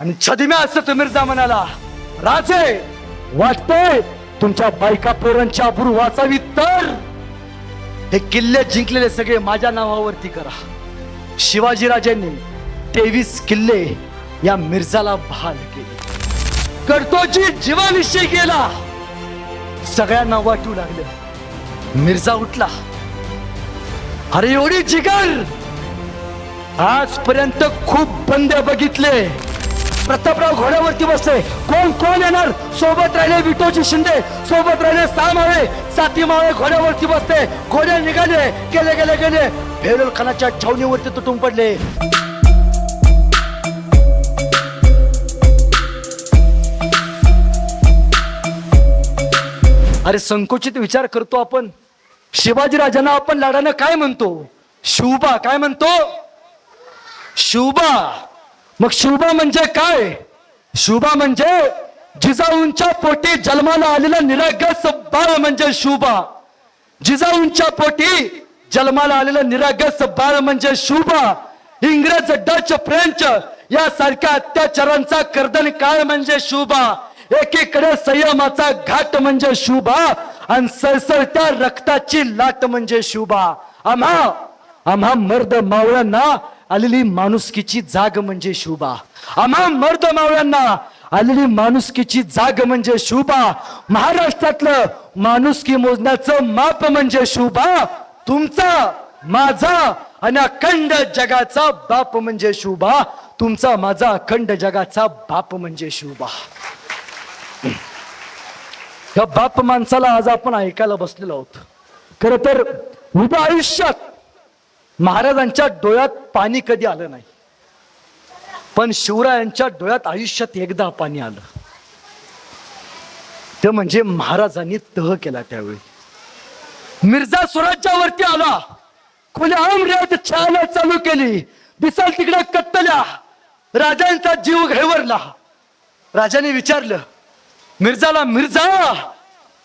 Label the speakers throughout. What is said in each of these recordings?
Speaker 1: आणि छदिम्या असं मिर्झा म्हणाला राजे वाटतंय तुमच्या बायका पोरांची आबरू वाचावी तर? हे किल्ले जिंकलेले सगळे माझ्या नावावरती करा. शिवाजीराजांनी तेवीस किल्ले या मिर्झाला भाल केले. करतोजी जीवानिश्चय केला सगळ्यांना वाटू लागलं. मिर्झा उठला. अरे एवढी जिगर! आजपर्यंत खूप बंदे बघितले. प्रतापराव घोड्यावरती बसले. कोण कोण येणार? सोबत राहिले विटोजी शिंदे. सोबत राहिले सहा माळे साती माळे घोड्यावरती बसते घोडे निघाले. गेले गेले गेले. भेरुल खानाच्या छावणीवरती तुटून पडले. अरे संकुचित विचार करतो आपण. शिवाजीराजांना आपण लाडानं काय म्हणतो? शिवबा काय म्हणतो? शिवबा मग शिवबा म्हणजे काय? शुभा म्हणजे जिजाऊंच्या पोटी जन्माला आलेला निरागस बाळ म्हणजे शुभा. जिजाऊंच्या पोटी जन्माला आलेलं निरागस बाळ म्हणजे शुभा. इंग्रज डच फ्रेंच यासारख्या अत्याचारांचा कर्दन काळ म्हणजे शुभा. एकीकडे संयमाचा घाट म्हणजे शुभा आणि सळसळत्या रक्ताची लाट म्हणजे शुभा. आम्हा आम्हा मर्द मावळ्यांना आलेली माणुसकीची जाग म्हणजे शुभा. आम्हा मर्द मावळ्यांना आलेली माणुसकीची जाग म्हणजे शुभा. महाराष्ट्रातलं माणुसकी मोजण्याचं माप म्हणजे शुभा. तुमचा माझा आणि अखंड जगाचा बाप म्हणजे शुभा. तुमचा माझा अखंड जगाचा बाप म्हणजे शुभा. या बाप माणसाला आज आपण ऐकायला बसलेलो आहोत. खर तर उभ्या आयुष्यात महाराजांच्या डोळ्यात पाणी कधी आलं नाही. पण शिवरायांच्या डोळ्यात आयुष्यात एकदा पाणी आलं. ते म्हणजे महाराजांनी तह केला त्यावेळी. मिर्झा स्वराज्यावरती आला. खुल्या आमऱ्यात छान चालू केली. दिसाल तिकडे कत्तल्या. राजांचा जीव घेवरला. राजाने विचारलं मिर्झाला मिर्झा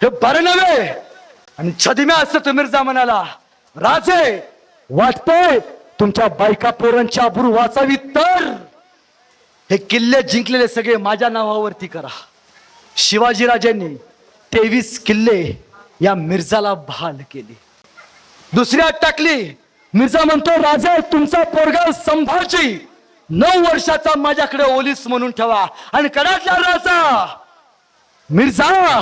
Speaker 1: हे बरं नव्हे आणि छदिम्या असं तो मिर्झा म्हणाला राजे वाटतंय तुमच्या बायका पोरांची आबरू वाचावी तर? हे किल्ले जिंकलेले सगळे माझ्या नावावरती करा. शिवाजीराजांनी तेवीस किल्ले या मिर्झाला बहाल केले. दुसऱ्या टाकली. मिर्झा म्हणतो राजा तुमचा पोरगा संभाजी. नऊ वर्षाचा माझ्याकडे ओलीस म्हणून ठेवा. आणि कडातला राजा. मिर्झा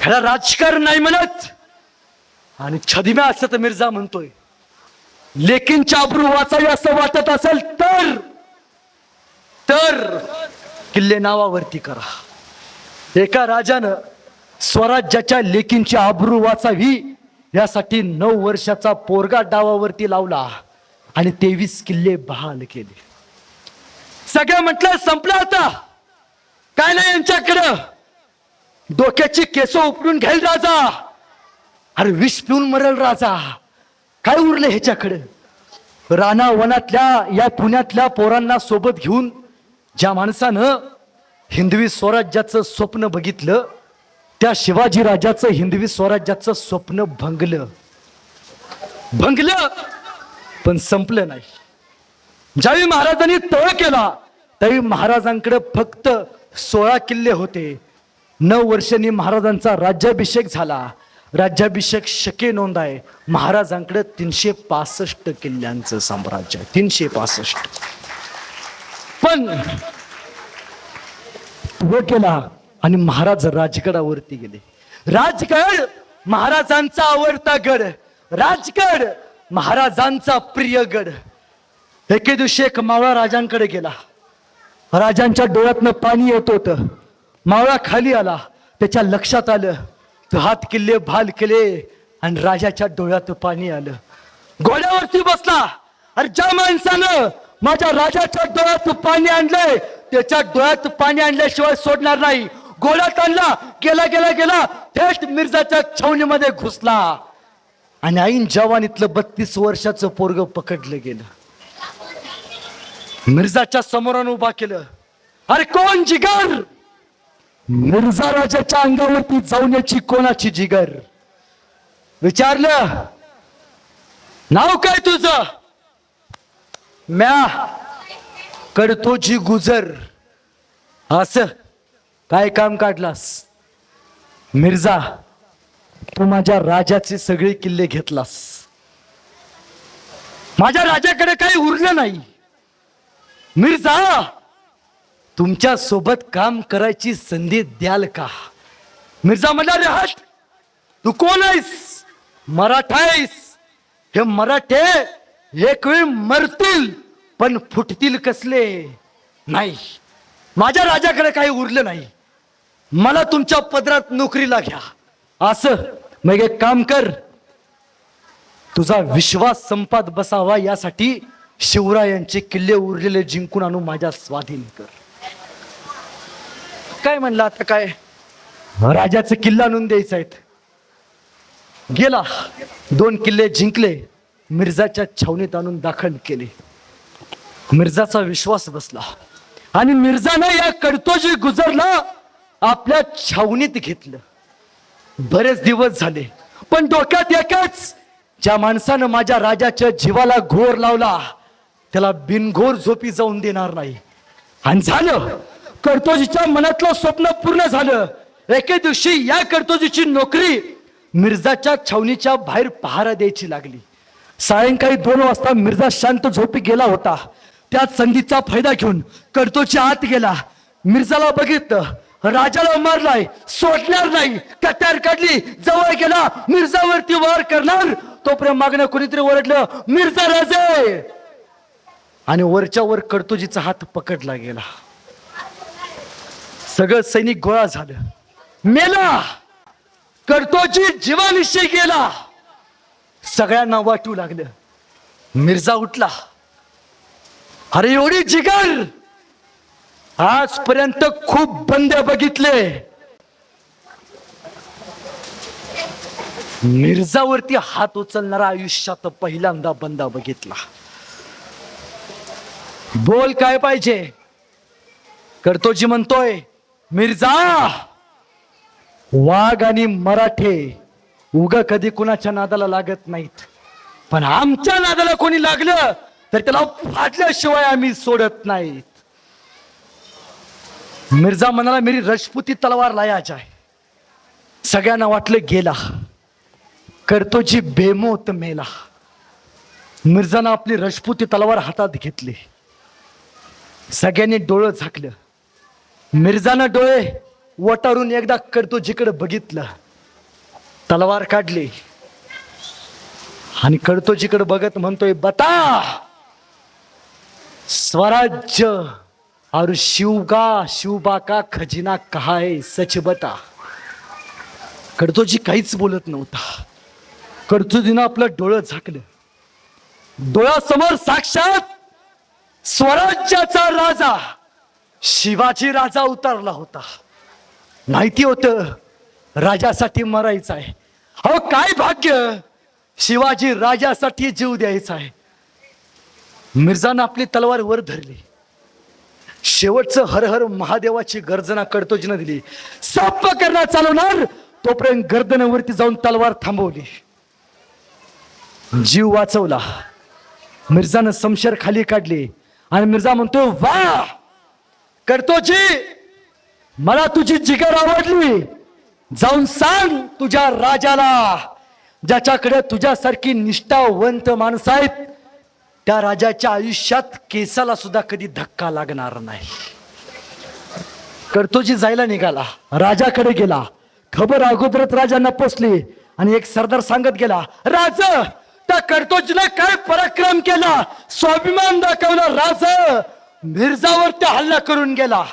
Speaker 1: ह्याला राजकारण नाही म्हणत. आणि छदिम्या असं तर मिर्झा म्हणतोय. लेकींच्या आबरू वाचावी असं वाटत असेल तर तर किल्ले नावावरती करा. एका राजानं स्वराज्याच्या लेकींची आबरू वाचावी यासाठी नऊ वर्षाचा पोरगा डावावरती लावला आणि तेवीस किल्ले बहाल केले. सगळं म्हटलं संपलं आता. काय नाही यांच्याकडं. डोक्याची केस उपडून घेईल राजा. अरे विष पिऊन मरल राजा. काय उरलं ह्याच्याकडं? राणा वनातल्या या पुण्यातल्या पोरांना सोबत घेऊन ज्या माणसानं हिंदवी स्वराज्याचं स्वप्न बघितलं त्या शिवाजी राजाचं हिंदवी स्वराज्याचं स्वप्न भंगलं. भंगलं पण संपलं नाही. ज्यावेळी महाराजांनी तळ केला त्यावेळी महाराजांकडे फक्त सोळा किल्ले होते. नऊ वर्षांनी महाराजांचा राज्याभिषेक झाला. राज्याभिषेक शके नोंद आहे. महाराजांकडे तीनशे पासष्ट किल्ल्यांचं साम्राज्य आहे. तीनशे पासष्ट. पण केला आणि महाराज राजगडावरती गेले. राजगड महाराजांचा आवडता गड. राजगड महाराजांचा प्रिय गड. एके दिवशी एक मावळा राजांकडे गेला. राजांच्या डोळ्यातनं पाणी येत होतं. मावळा खाली आला. त्याच्या लक्षात आलं हात किल्ले भाल केले आणि राजाच्या डोळ्यात पाणी आलं. घोड्यावरती बसला. अरे ज्या माणसानं माझ्या राजाच्या डोळ्यात पाणी आणलंय त्याच्या डोळ्यात पाणी आणल्याशिवाय सोडणार नाही. घोड्यात आणला गेला गेला गेला थेट मिर्जाच्या छावणीमध्ये घुसला. आणि ऐन जवानीतलं बत्तीस वर्षाचं पोरग पकडलं गेलं. मिर्जाच्या समोरानं उभा केलं. अरे कोण जिगर? मिर्झा राजाच्या अंगावरती जाऊन कोणाची जिगर? विचारलं? नाव काय तुझं? म्या. कडतोची गुजर. असं. काय काम काढलास? मिर्झा तू माझ्या राजाचे सगळे किल्ले घेतलास. माझ्या राजाकडे काही उरलं नाही. मिर्झा! तुमच्यासोबत काम करायची संधी द्याल का? मिर्झा म्हणला रे हट! तू कोण आहेस? मराठा आहेस? हे मराठे एक वेळ मरतील पण फुटतील कसले? नाही. माझ्या राजाकडे काही उरलं नाही. मला तुमच्या पदरात नोकरीला घ्या असं मग एक काम कर. तुझा विश्वास संपात बसावा यासाठी शिवरायांचे किल्ले उरलेले जिंकून आणू माझ्या स्वाधीन कर. काय म्हणला आता काय? राजाचा किल्ला आणून द्यायचा आहेत गेला. दोन किल्ले जिंकले. मिर्झाच्या छावणीत आणून दाखल केले. मिर्झाचा विश्वास बसला. आणि मिर्झानं या कडतोजी गुजरला आपल्या छावणीत घेतलं. बरेच दिवस झाले. पण डोक्यात एकच ज्या माणसानं माझ्या राजाच्या जीवाला घोर लावला त्याला बिनघोर झोपी जाऊन देणार नाही. आणि झालं. कर्तोजीच्या मनातलं स्वप्न पूर्ण झालं. एके दिवशी या कर्तोजीची नोकरी मिर्झाच्या छावणीच्या बाहेर पहारा द्यायची लागली. सायंकाळी दोन वाजता मिर्झा शांत झोपी गेला होता. त्या संधीचा फायदा घेऊन कर्तोजी आत गेला. मिर्झाला बघितलं. राजाला मारलाय सोडणार नाही. कट्यार काढली जवळ गेला. मिर्झावरती वार करणार. तोपर्यंत मागणं कोणीतरी ओरडलं मिर्झा राजे! आणि वरच्या वर कर्तोजीचा हात पकडला गेला. सगळं सैनिक गोळा झालं. मेला! कर्तोजी जीवानिश्चय गेला. सगळ्यांना वाटू लागलं. मिर्झा उठला. अरे एवढी जिगर! आजपर्यंत खूप बंद बघितले. मिर्झावरती हात उचलणारा आयुष्यात पहिल्यांदा बंदा बघितला. बोल काय पाहिजे? करतोजी म्हणतोय मिर्झा! वाघ आणि मराठे उग कधी कुणाच्या नादाला लागत नाहीत. पण आमच्या नादाला कोणी लागलं तर त्याला फाटल्याशिवाय आम्ही सोडत नाहीत. मिर्झा म्हणाला मेरी रजपुती तलवार लाया जाय सगळ्यांना वाटलं गेला. करतोजी बेमोत मेला. मिर्झानं आपली रजपुती तलवार हातात घेतली. सगळ्यांनी डोळं झाकलं. मिर्झानं डोळे वटारून एकदा कडतोजीकडे बघितलं. तलवार काढली. आणि कडतोजीकडे बघत म्हणतोय बता स्वराज्य और शिवगा शिवबा का खजिना कहा है सच बता. कडतोजी काहीच बोलत नव्हता. कडतोजीनं आपलं डोळं झाकलं. डोळ्यासमोर साक्षात स्वराज्याचा राजा शिवाजी राजा उतरला होता. माहिती होतं राजासाठी मरायचं आहे. अहो काय भाग्य? शिवाजी राजासाठी जीव द्यायचा आहे. मिर्झानं आपली तलवार वर धरली. शेवटचं हर हर महादेवाची गर्जना कडतोजीनं दिली. साप करणार चालवणार तोपर्यंत गर्दनावरती जाऊन तलवार थांबवली. जीव वाचवला. मिर्झानं समशेर खाली काढली. आणि मिर्झा म्हणतो वा करतोची मला तुझी जिगर आवडली. जाऊन सांग तुझ्या राजाला ज्याच्याकडे तुझ्यासारखी निष्ठावंत माणसं आहेत. त्या राजाच्या आयुष्यात केसाला सुद्धा कधी धक्का लागणार नाही. कर्तोजी जायला निघाला. राजाकडे गेला. खबर अगोदरच राजांना पोचली आणि एक सरदार सांगत गेला राज त्या कर्तोजीला काय पराक्रम केला? स्वाभिमान दाखवला राज. मिर्झावर हल्ला करून गेला.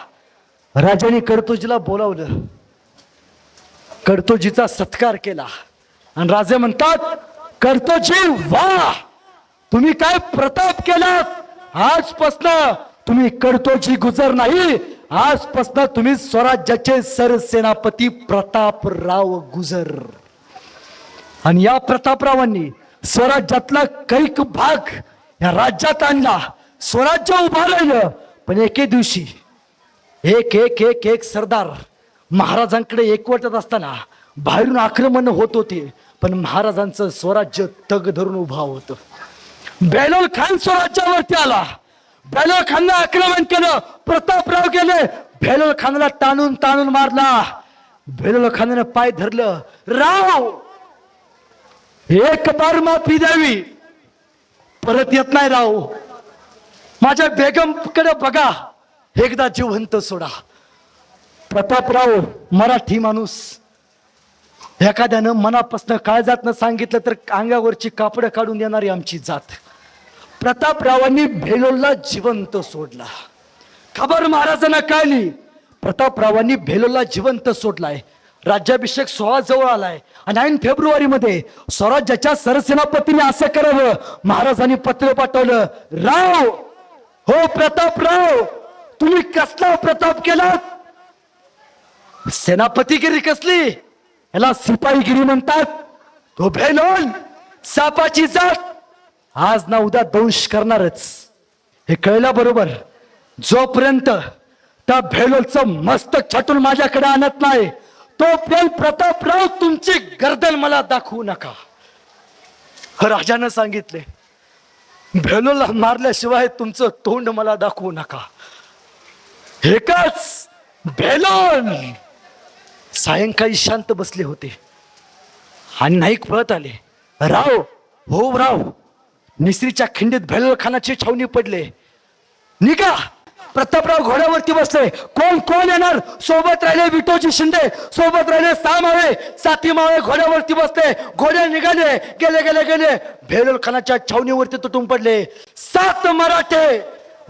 Speaker 1: राजाने कर्तोजीला बोलावलं. कर्तोजीचा सत्कार केला. आणि राजे म्हणतात कर्तोजी वा! तुम्ही काय प्रताप केलात? आजपासनं तुम्ही कर्तोजी गुजर नाही. आजपासनं तुम्ही स्वराज्याचे सरसेनापती प्रतापराव गुजर. आणि या प्रतापरावांनी स्वराज्यातला कैक भाग या राज्यात आणला. स्वराज्य उभा राहिलं पण एके दिवशी एक एक एक एक सरदार महाराजांकडे एकवटत असताना बाहेरून आक्रमण होत होते. पण महाराजांचं स्वराज्य तग धरून उभा होतं. बेलोल खान स्वराज्यावरती आला. बेलोळ खानला आक्रमण केलं. प्रतापराव गेले. बेलोळ खानला ताणून ताणून मारला. बेलोळ खानाने पाय धरलं. राव! एक बार माफी द्यावी. परत येत नाही राव. माझ्या बेगमकडे बघा. एकदा जिवंत सोडा. प्रतापराव मराठी माणूस. एखाद्यानं मनापासून काळजातनं सांगितलं तर अंगावरची कापडं काढून देणारी आमची जात. प्रतापरावांनी भेलोलला जिवंत सोडला. खबर महाराजांना कळली प्रतापरावांनी भेलोलला जिवंत सोडलाय. राज्याभिषेक सोहळा जवळ आलाय. आणि ऐन फेब्रुवारीमध्ये स्वराज्याच्या सरसेनापतीने असं करावं. महाराजांनी पत्र पाठवलं. राव! हो प्रतापराव तुम्ही कसला हो प्रताप केला? सेनापतीगिरी कसली? याला सिपाहीगिरी म्हणतात. तो भेलोल सापाची जात. आज ना उद्या दंश करणारच. हे कळलं बरोबर? जोपर्यंत त्या भेलोलचं मस्तक छाटून माझ्याकडे आणत नाही तोपर्यंत प्रतापराव तुमची गर्दन मला दाखवू नका. राजानं सांगितले भेलोला मारल्याशिवाय तुमचं तोंड मला दाखवू नका. एकच भेलोन सायंकाळी शांत बसले होते. आणि नाईक पळत आले. राव हो राव. निसरीच्या खिंडीत भेलोल खानाची छावणी पडले. निघा! प्रतापराव घोड्यावरती बसले कोण कोण येणार? सोबत राहिले विटोजी शिंदे सोबत राहिले सहा माळे साती मावे घोड्यावरती बसले घोडे निघाले गेले गेले गेले. भेलोल खानाच्या छावणीवरती तुटून पडले. सात मराठे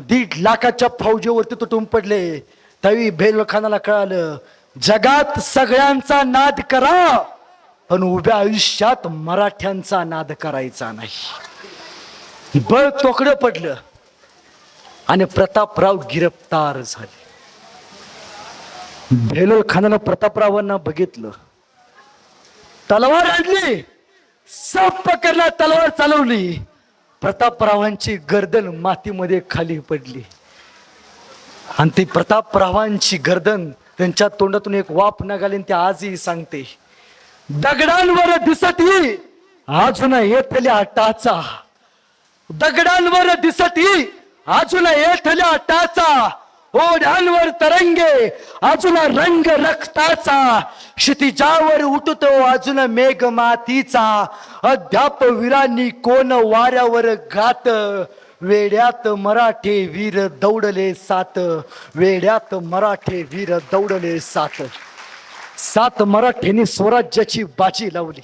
Speaker 1: दीड लाखाच्या फौजेवरती तुटून पडले. त्यावेळी भेलोल खानाला कळालं जगात सगळ्यांचा नाद करा पण उभ्या आयुष्यात मराठ्यांचा नाद करायचा नाही. बळ तोकडं पडलं. आणि प्रतापराव गिरफ्तार झाले. भेलोल खानानं प्रतापरावांना बघितलं. तलवार आणली. सप पकडला तलवार चालवली. प्रतापरावांची गर्दन मातीमध्ये खाली पडली. आणि ती प्रतापरावांची गर्दन त्यांच्या तोंडातून एक वाफ निघाली आणि ते आजही सांगते दगडांवर दिसती अजून येतल्या टाचा दगडांवर दिसती अजून येथल्या टाचा ओढ्यांवर तरंगे अजून रंग रक्ताचा. क्षितिजावर उठतो अजून मेघ मातीचा अध्याप वीरांनी कोण वाऱ्यावर गात? वेड्यात मराठे वीर दौडले सात. वेड्यात मराठे वीर दौडले सात. सात मराठ्यांनी स्वराज्याची बाजी लावली.